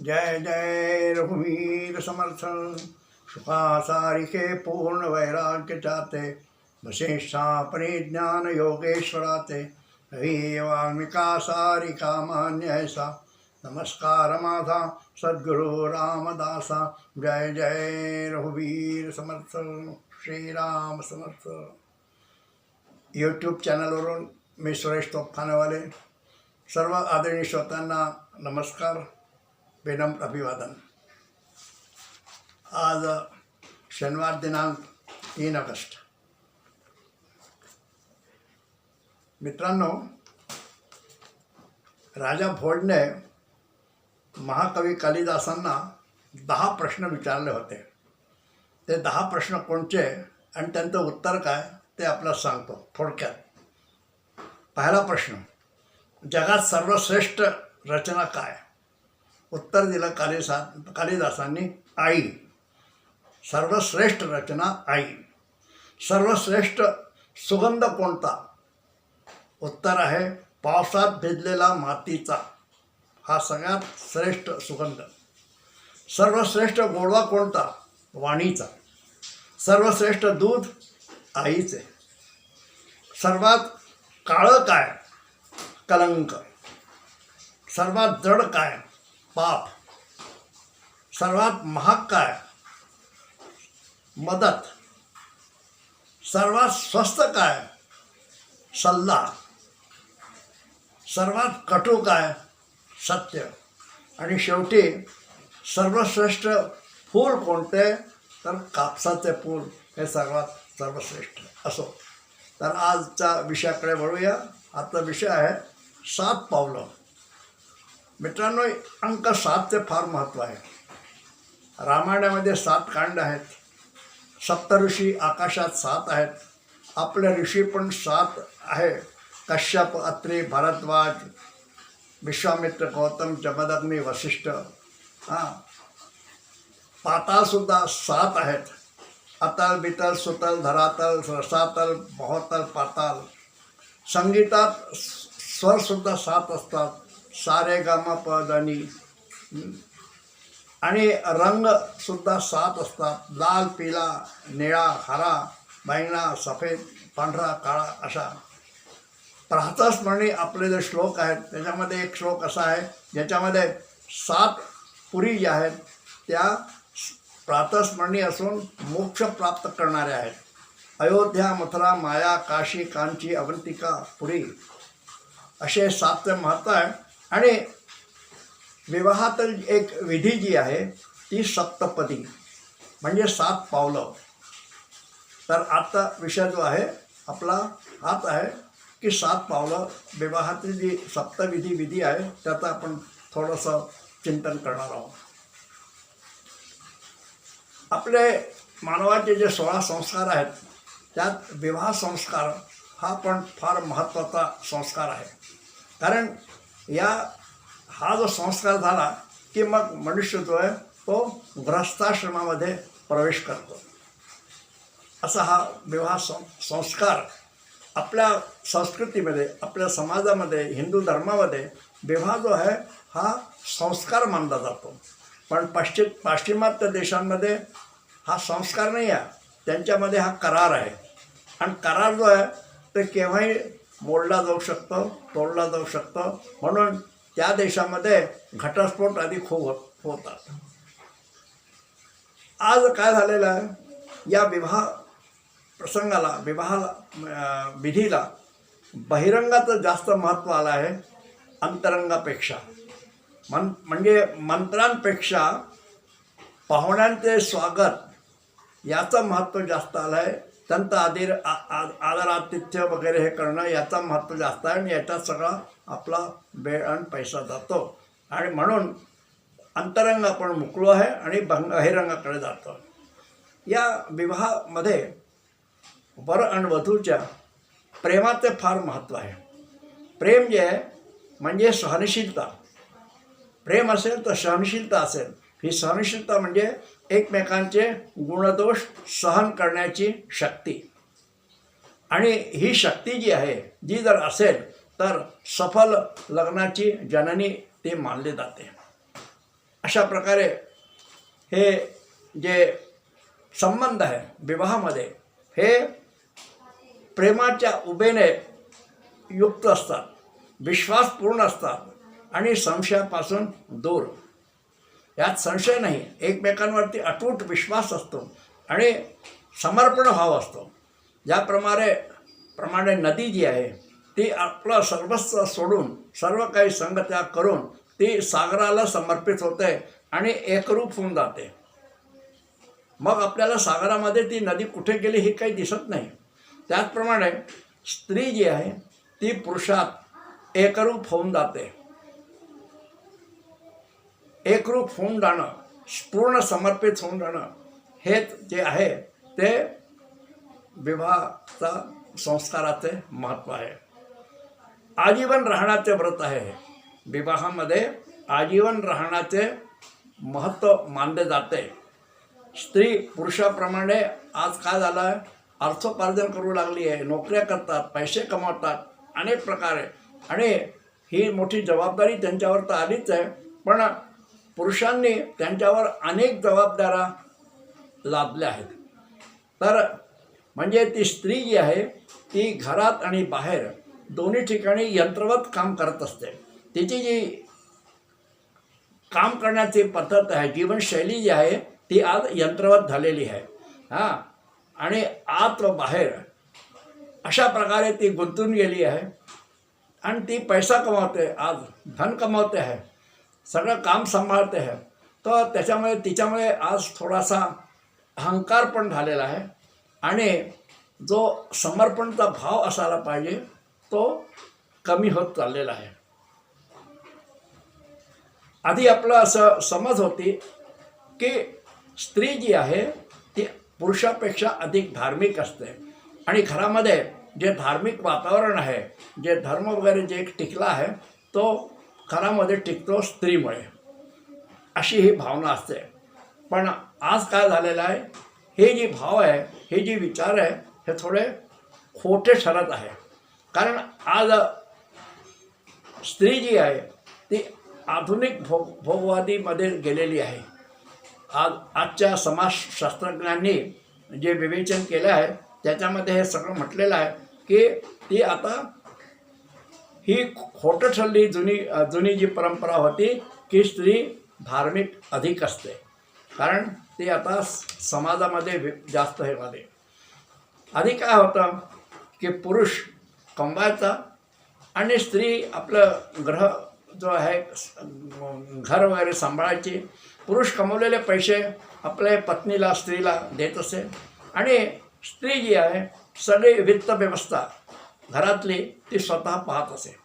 जय जय रघुवीर समर्थ सुखासारिके पूर्ण वैराग्य चाते, वशिष्ठा परिज्ञान योगेश्वराते। वाल्मिका सारिका मान्य ऐसा नमस्कार माझा सद्गुरु रामदासा। जय जय रघुवीर समर्थ श्रीराम समर्थ यूट्यूब चॅनलवरून मी सुरेश तोफखानेवाले सर्व आदरणीय श्रोत्यांना नमस्कार। विनम्र अभिवादन. आज शनिवार दिनांक तीन ऑगस्ट. मित्रांनो राजा भोडने महाकवी कालिदासांना दहा प्रश्न विचारले होते. ते दहा प्रश्न कोणचे आणि त्यांचं उत्तर काय ते आपल्याला सांगतो थोडक्यात. पहिला प्रश्न जगात सर्वश्रेष्ठ रचना काय? उत्तर दिलं कालिसा कालिदासांनी आई. सर्वश्रेष्ठ रचना आई. सर्वश्रेष्ठ सुगंध कोणता? उत्तर आहे पावसात भिजलेला मातीचा. हा सगळ्यात श्रेष्ठ सुगंध. सर्वश्रेष्ठ गोडवा कोणता? वाणीचा. सर्वश्रेष्ठ दूध आईचे. सर्वात काळं काय? कलंक. सर्वात जड काय? पाप. सर्वात महाग काय? मदत. सर्वात स्वस्त काय? सल्ला. सर्वात कटू काय? सत्य. आणि शेवटी सर्वश्रेष्ठ फूल कोणते? तर कापसाचे फूल. हे सर्वात सर्वश्रेष्ठ. असो. तर आजच्या विषयाकडे वळूया. आजचा विषय आहे सात पावलं. मित्रांनो अंक सातचे फार महत्त्व आहे. रामायणामध्ये सात कांड आहेत. सप्तऋषी आकाशात सात आहेत. आपले ऋषी पण सात आहे. कश्यप अत्री भरद्वाज विश्वामित्र गौतम जमदग्नी वशिष्ठ हां. पाताळसुद्धा सात आहेत. अतल बितल सुतल धरातल रसातल बहुतल पाताल. संगीतात स्वरसुद्धा सात असतात. सारे गामा पदानी. आणि रंगसुद्धा सात असतात. लाल पिला निळा हरा बैंगणा सफेद पांढरा काळा अशा. प्रातस्मरणी आपले जे श्लोक आहेत त्याच्यामध्ये एक श्लोक असा आहे ज्याच्यामध्ये सात पुरी ज्या आहेत त्या प्रातस्मरणी असून मोक्ष प्राप्त करणाऱ्या आहेत. अयोध्या मथुरा माया काशी कांची अवंतिका पुरी. असे सातचे महत्त्व आहे आणि विवाहातील एक विधी जी आहे ती सप्तपदी म्हणजे सात पावलं. तर आजचा विषय जो आहे आपला हाच आहे की सात पावलं विवाहातील जी सप्तविधी विधी आहे त्याचं आपण थोडंसं चिंतन करणार आहोत. आपले मानवाचे जे सोळा संस्कार आहेत त्यात विवाह संस्कार हा पण फार महत्त्वाचा संस्कार आहे. कारण या हा जो संस्कार झाला की मग मनुष्य जो आहे तो ग्रस्ताश्रमामध्ये प्रवेश करतो. असा हा विवाह सं संस्कार आपल्या संस्कृतीमध्ये आपल्या समाजामध्ये हिंदू धर्मामध्ये विवाह जो आहे हा संस्कार मानला जातो. पण पश्चिम पाश्चिमात्य देशांमध्ये हा संस्कार नाही आहे. त्यांच्यामध्ये हा करार आहे. आणि करार जो आहे ते केव्हाही मोडला जाऊ शकतं तोडला जाऊ शकतं. म्हणून त्या देशामध्ये घटस्फोट अधिक हो होतात. आज काय झालेलं आहे? या विवाह प्रसंगाला विवाहाला विधीला बहिरंगाचं जास्त महत्त्व आलं आहे अंतरंगापेक्षा. मन म्हणजे मंत्रांपेक्षा पाहुण्यांचे स्वागत याचं महत्त्व जास्त आलं आहे. संत आदिर आदर आतिथ्य वगैरे हे करणं याचा महत्त्व जास्त आहे आणि याच्यात सगळा आपला वेळ आणि पैसा जातो. आणि म्हणून अंतरंग आपण मुकलो आहे आणि भंग बहिरंगाकडे जातो. या विवाहामध्ये वर आणि वधूच्या प्रेमाचे फार महत्त्व आहे. प्रेम जे आहे म्हणजे सहनशीलता. प्रेम असेल तर सहनशीलता असेल. ही सहनशीलता म्हणजे एकमेकांचे गुणदोष सहन करण्याची शक्ती. आणि ही शक्ती जी आहे जी जर असेल तर सफल लग्नाची जननी ते मानले जाते. अशा प्रकारे हे जे संबंध आहे विवाहामध्ये हे प्रेमाच्या उभेने युक्त असतात विश्वासपूर्ण असतात आणि संशयापासून दूर. यात संशय नाही. एकमेकांवरती अटूट विश्वास असतो आणि समर्पण भाव असतो. ज्याप्रमाणे प्रमाणे नदी जी आहे ती आपलं सर्वस्व सोडून सर्व काही संगत्या करून ती सागराला समर्पित होते आणि एकरूप होऊन जाते. मग आपल्याला सागरामध्ये ती नदी कुठे गेली हे काही दिसत नाही. त्याचप्रमाणे स्त्री जी आहे ती पुरुषात एकरूप होऊन जाते. एकरूप होऊन जाणं पूर्ण समर्पित होऊन जाणं हेच जे आहे ते विवाहाचा संस्काराचे महत्त्व आहे. आजीवन राहण्याचे व्रत आहे हे. विवाहामध्ये आजीवन राहण्याचे महत्त्व मानले जाते. स्त्री पुरुषाप्रमाणे आज काय झालं आहे अर्थोपार्जन करू लागली आहे नोकऱ्या करतात पैसे कमावतात अनेक प्रकारे. आणि ही मोठी जबाबदारी त्यांच्यावर तर आलीच आहे पण पुरुषांनी त्यांच्यावर अनेक जबाबदाऱ्या लादल्या आहेत. तर म्हणजे ती स्त्री जी आहे ती घरात आणि बाहेर दोन्ही ठिकाणी यंत्रवत काम करत असते. तिची जी काम करण्याची पद्धत आहे जीवनशैली जी आहे ती आज यंत्रवत झालेली आहे. हां. आणि आत व बाहेर अशा प्रकारे ती गुंतून गेली आहे. आणि ती पैसा कमावते आज धन कमावते आहे. सगळं काम सांभाळते आहे तर त्याच्यामुळे तिच्यामुळे आज थोडासा अहंकार पण झालेला आहे. आणि जो समर्पणचा भाव असायला पाहिजे तो कमी होत चाललेला आहे. आधी आपलं असं समज होती की स्त्री जी आहे ती पुरुषापेक्षा अधिक धार्मिक असते. आणि घरामध्ये जे धार्मिक वातावरण आहे जे धर्म वगैरे जे एक टिकला आहे तो घरामध्ये टिकतो स्त्रीमुळे. अशी ही भावना असते. पण आज काय झालेलं आहे? हे जी भाव आहे हे जे विचार आहे हे थोडे खोटे ठरत आहे. कारण आज स्त्री जी आहे ती आधुनिक भोग भोगवादीमध्ये गेलेली आहे. आज आजच्या समाजशास्त्रज्ञांनी जे विवेचन केलं आहे त्याच्यामध्ये हे सगळं म्हटलेलं आहे की ती आता ही खोटं ठरली जुनी जुनी जी परंपरा होती की स्त्री धार्मिक अधिक असते. कारण ती आता समाजामध्ये जास्त हे झाले आधी काय होतं की पुरुष कमवायचा आणि स्त्री आपलं ग्रह जो आहे घर वगैरे सांभाळायची. पुरुष कमवलेले पैसे आपल्या पत्नीला स्त्रीला देत असे. आणि स्त्री जी आहे सगळी वित्त व्यवस्था घरातली ती स्वतः पाहत असे.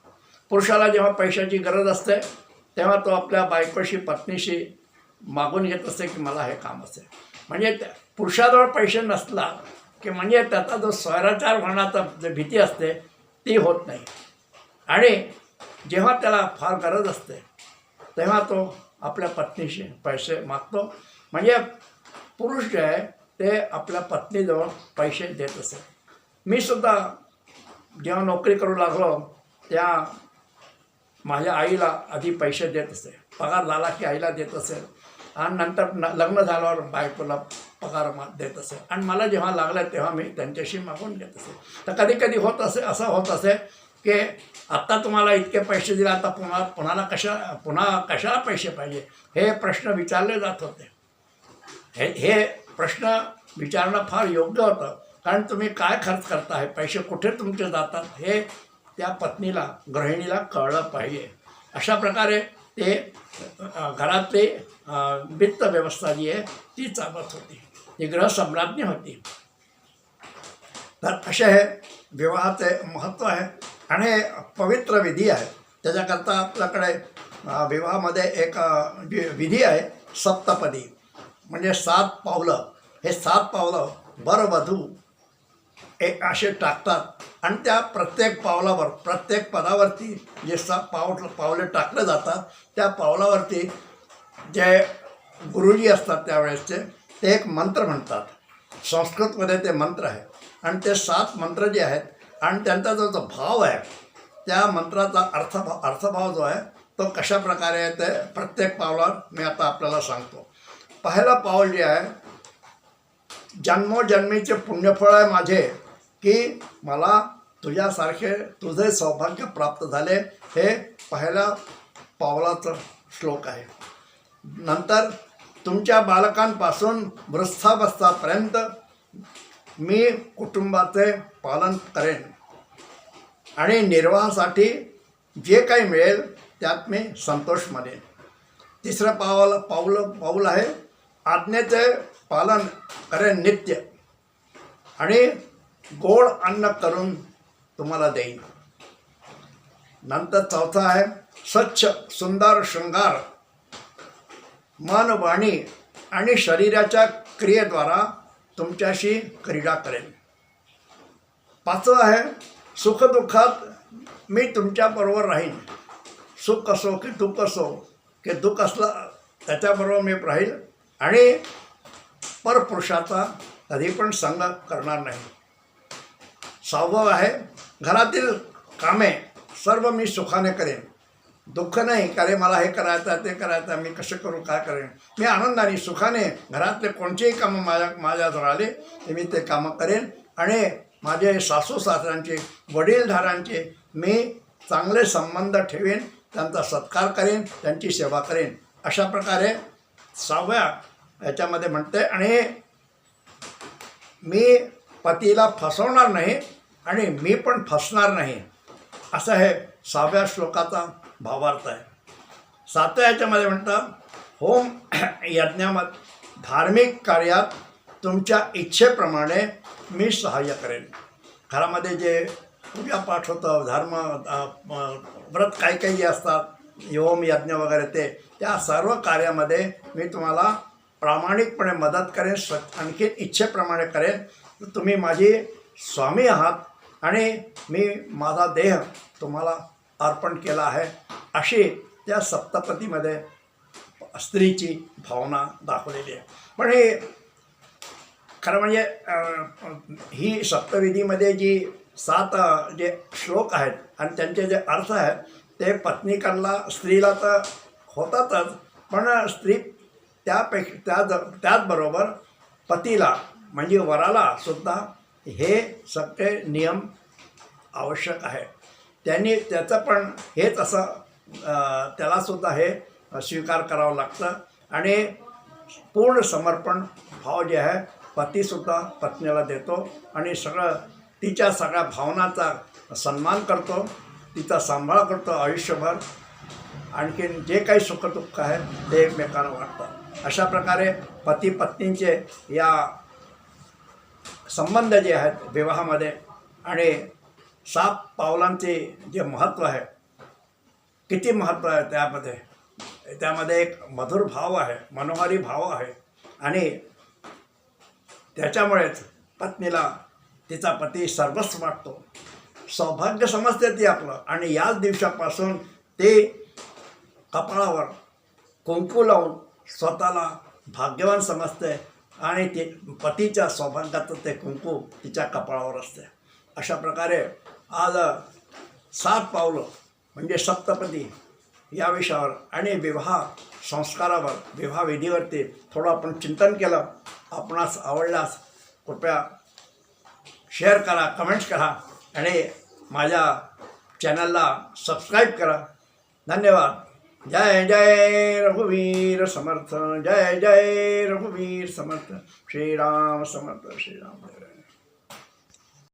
पुरुषाला जेव्हा पैशाची गरज असते तेव्हा तो आपल्या बायकोशी पत्नीशी मागून घेत असते की मला हे काम असेल म्हणजे त्या- पुरुषाजवळ पैसे नसला की म्हणजे त्याचा जो स्वैराचार होण्याचा जो भीती असते ती होत नाही. आणि जेव्हा त्याला फार गरज असते तेव्हा तो आपल्या पत्नीशी पैसे मागतो. म्हणजे पुरुष जे आहे ते आपल्या पत्नीजवळ पैसे देत असे. मी सुद्धा जेव्हा नोकरी करू लागलो त्या माझ्या आईला आधी पैसे देत असे. पगार झाला की आईला देत असेल आणि नंतर न लग्न झाल्यावर बायकोला पगार मा देत असे. आणि मला जेव्हा लागलं तेव्हा मी त्यांच्याशी मागून घेत असे. तर कधी कधी होत असे असं होत असे की आत्ता तुम्हाला इतके पैसे दिले आता पुन्हा पुन्हाला कशा पुन्हा कशाला पैसे पाहिजे? हे प्रश्न विचारले जात होते. हे हे प्रश्न विचारणं फार योग्य होतं. कारण तुम्ही काय खर्च करताय? पैसे कुठे तुमचे जातात? हे त्या पत्नीला गृहिणीला कळलं पाहिजे. अशा प्रकारे ते घरातली वित्त व्यवस्था जी आहे ती चालत होती. ती गृहसम्राज्ञी होती. तर असे हे विवाहाचे महत्त्व आहे आणि पवित्र विधी आहे. त्याच्याकरता आपल्याकडे विवाहामध्ये एक जी विधी आहे सप्तपदी. म्हणजे सात पावलं. हे सात पावलं वर वधू. एक असे टाकतात. आणि त्या प्रत्येक पावलावर प्रत्येक पदावरती जे सा पाव पावले टाकले जातात त्या पावलावरती जे गुरुजी असतात त्यावेळेसचे ते एक मंत्र म्हणतात. संस्कृतमध्ये ते मंत्र आहे. आणि ते सात मंत्र जे आहेत आणि त्यांचा जो जो भाव आहे त्या मंत्राचा अर्थभाव अर्थभाव जो आहे तो कशा प्रकारे आहे ते प्रत्येक पावलावर मी आता आपल्याला सांगतो. पहिलं पाऊल जे आहे जन्मोजन्मीचे पुण्यफळ आहे माझे. की मला तुझ्यासारखे तुझे सौभाग्य प्राप्त झाले हे पहिल्या पावलाचं श्लोक आहे. नंतर तुमच्या बालकांपासून वृद्धावस्थापर्यंत मी कुटुंबाचे पालन करेन आणि निर्वाहासाठी जे काही मिळेल त्यात मी संतोष मानेन. तिसरं पावल पाऊल पाऊल आहे आज्ञेचे पालन करेन नित्य. आणि गोड अन्न करून तुम्हाला देईन. नंतर चौथा आहे स्वच्छ सुंदर शृंगार. मन वाणी आणि शरीराच्या क्रियेद्वारा तुमच्याशी क्रीडा करेन. पाचवं आहे सुखदुःखात मी तुमच्याबरोबर राहीन. सुख असो की दुःख असो की दुःख असलं त्याच्याबरोबर मी राहील आणि परपुरुषाचा कधी पण संग करणार नाही. सहावं आहे. घरातील कामे सर्व मी सुखाने करेन. दुःख नाही का रे मला हे करायचं ते करायचं मी कसं करू काय करेन? मी आनंदाने सुखाने घरातले कोणतेही कामं माझ्या माझ्याजवळ आले ते मी ते कामं करेन. आणि माझे सासू सासऱ्यांचे वडीलधारांचे मी चांगले संबंध ठेवेन त्यांचा सत्कार करेन त्यांची सेवा करेन. अशा प्रकारे सहाव्या याच्यामध्ये म्हणते. आणि मी पतीला फसवणार नाही आणि मी पण फसणार नाही. असं हे सहाव्या श्लोकाचा भावार्थ आहे. सातव्या याच्यामध्ये म्हणतं होम यज्ञामध्ये धार्मिक कार्यात तुमच्या इच्छेप्रमाणे मी सहाय्य करेन. घरामध्ये जे पूजापाठ होतं धर्म व्रत काही काही जे असतात होम यज्ञ वगैरे ते त्या सर्व कार्यामध्ये मी तुम्हाला प्रामाणिकपणे मदत करेन स आणखी इच्छेप्रमाणे करेन. तुम्ही माझी स्वामी आहात आणि मी माझा देह तुम्हाला अर्पण केला आहे अशी त्या सप्तपतीमध्ये स्त्रीची भावना दाखवलेली आहे. पण हे खरं म्हणजे ही सप्तविधीमध्ये जी सात जे श्लोक आहेत आणि त्यांचे जे अर्थ आहेत ते पत्नीकडला स्त्रीला तर होतातच पण स्त्री त्यापेक्षा त्या त्याचबरोबर पतीला म्हणजे वराला सुद्धा हे सगळे नियम आवश्यक आहे. त्यांनी त्याचं पण हेच असं त्यालासुद्धा हे स्वीकार करावं लागतं. आणि पूर्ण समर्पण भाव जे आहे पतीसुद्धा पत्नीला देतो आणि सगळं तिच्या सगळ्या भावनाचा सन्मान करतो. तिचा सांभाळ करतो आयुष्यभर. आणखीन जे काही सुखदुःख आहे ते एकमेकांना वाटतं. अशा प्रकारे पती पत्नींचे या संबंध जे आहेत विवाहामध्ये आणि सात पावलांचे जे महत्त्व आहे किती महत्त्व आहे त्यामध्ये? त्यामध्ये एक मधुर भाव आहे मनोहारी भाव आहे आणि त्याच्यामुळेच पत्नीला तिचा पती सर्वस्व वाटतो. सौभाग्य समजते ती आपलं आणि याच दिवसापासून ते कपाळावर कुंकू लावून स्वतःला भाग्यवान समजते. आणि ते पतीच्या सौभाग्याचं ते कुंकू तिच्या कपाळावर असते. अशा प्रकारे आज सात पावलं म्हणजे सप्तपदी या विषयावर आणि विवाह संस्कारावर विवाह विधीवरती थोडं आपण चिंतन केलं. आपणास आवडल्यास कृपया शेअर करा कमेंट्स करा आणि माझ्या चॅनलला सबस्क्राईब करा. धन्यवाद. जय जय रघुवीर समर्थ जय जय रघुवीर समर्थ श्रीराम समर्थ श्रीराम जय